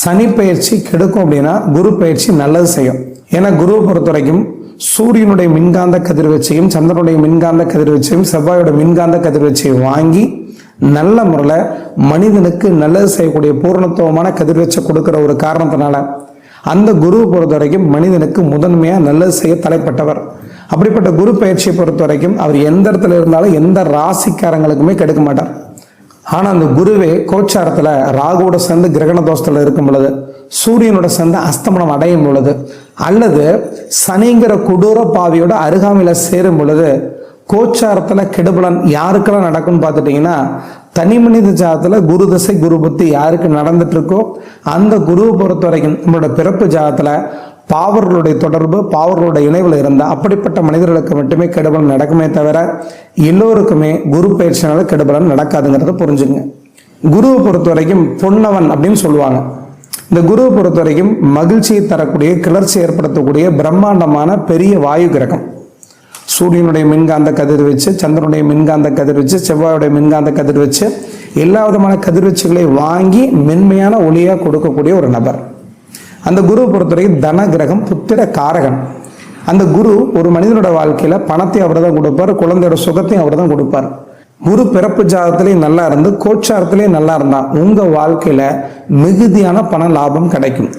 சனி பயிற்சி கெடுக்கும் அப்படின்னா குரு பயிற்சி நல்லது செய்யும். ஏன்னா குருவை பொறுத்த வரைக்கும் சூரியனுடைய மின்காந்த கதிர்வீச்சையும் சந்திரனுடைய மின்காந்த கதிர்வீச்சையும் செவ்வாயோட மின்காந்த கதிர்வீச்சையும் வாங்கி நல்ல முறையில் மனிதனுக்கு நல்லது செய்யக்கூடிய பூரணத்துவமான கதிர்வீச்சை கொடுக்குற ஒரு காரணத்தினால அந்த குருவை பொறுத்த வரைக்கும் மனிதனுக்கு முதன்மையாக நல்லது செய்ய தலைப்பட்டவர். அப்படிப்பட்ட குரு பயிற்சியை பொறுத்த வரைக்கும் அவர் எந்த இடத்துல இருந்தாலும் எந்த ராசிக்காரங்களுக்குமே கெடுக்க மாட்டார். ஆனால் அந்த குருவே கோச்சாரத்தில் ராகுவோட சேர்ந்து கிரகண தோஷத்தில் இருக்கும் பொழுது சூரியனோட சேர்ந்து அஸ்தமனம் அடையும் பொழுது அல்லது சனிங்கிற கொடூர பாவியோட அருகாமையில் சேரும் பொழுது கோச்சாரத்தில் கெடுபலன் யாருக்கெல்லாம் நடக்கும்னு பார்த்துட்டிங்கன்னா தனி மனித ஜாதத்தில் குரு தசை குரு புத்தி யாருக்கு நடந்துட்டு இருக்கோ அந்த குருவை பொறுத்த வரைக்கும் நம்மளோட பிறப்பு ஜாதத்தில் பாவர்களுடைய தொடர்பு பாவர்களுடைய இணைவில் இருந்தால் அப்படிப்பட்ட மனிதர்களுக்கு மட்டுமே கெடுபலன் நடக்குமே தவிர எல்லோருக்குமே குரு பயிற்சினால கெடுபலன் நடக்காதுங்கிறத புரிஞ்சுங்க. குருவை பொறுத்த வரைக்கும் பொன்னவன் அப்படின்னு சொல்லுவாங்க. இந்த குருவை பொறுத்த வரைக்கும் மகிழ்ச்சியை தரக்கூடிய கிளர்ச்சி ஏற்படுத்தக்கூடிய பிரம்மாண்டமான பெரிய வாயு கிரகம். சூரியனுடைய மின்காந்த கதிர்வீச்சு சந்திரனுடைய மின்காந்த கதிர்வீச்சு செவ்வாயுடைய மின்காந்த கதிர்வீச்சு எல்லா விதமான கதிர்வீச்சுகளை வாங்கி மென்மையான ஒளியாக கொடுக்கக்கூடிய ஒரு நபர். அந்த குரு பொறுத்தவரைக்கும் தன கிரகம் புத்திர காரகன். அந்த குரு ஒரு மனிதனோட வாழ்க்கையில் பணத்தை அவர் தான் கொடுப்பார் குழந்தையோட சுகத்தையும் அவர் தான் கொடுப்பார். குரு பிறப்பு ஜாதத்திலையும் நல்லா இருந்து கோச்சாரத்திலையும் நல்லா இருந்தா உங்க வாழ்க்கையில மிகுதியான பண லாபம் கிடைக்கும்.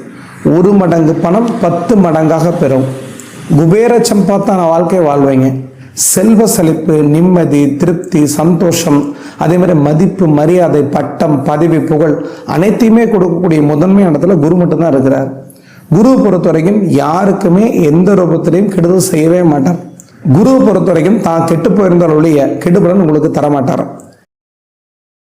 ஒரு மடங்கு பணம் பத்து மடங்காக பெறும். குபேர சம்பாத்தான வாழ்க்கையை வாழ்வீங்க. செல்வ செழிப்பு நிம்மதி திருப்தி சந்தோஷம் அதே மாதிரி மதிப்பு மரியாதை பட்டம் பதவி புகழ் அனைத்தையுமே கொடுக்கக்கூடிய முதன்மை இடத்துல குரு மட்டும்தான் இருக்கிறார். குரு பொறுத்த வரைக்கும் யாருக்குமே எந்த ரூபத்திலையும் கெடுதல் செய்யவே மாட்டார். குருவை பொறுத்த வரைக்கும் தான் கெட்டு போயிருந்தால் ஒழிய கெடுபலன் உங்களுக்கு தரமாட்டார்.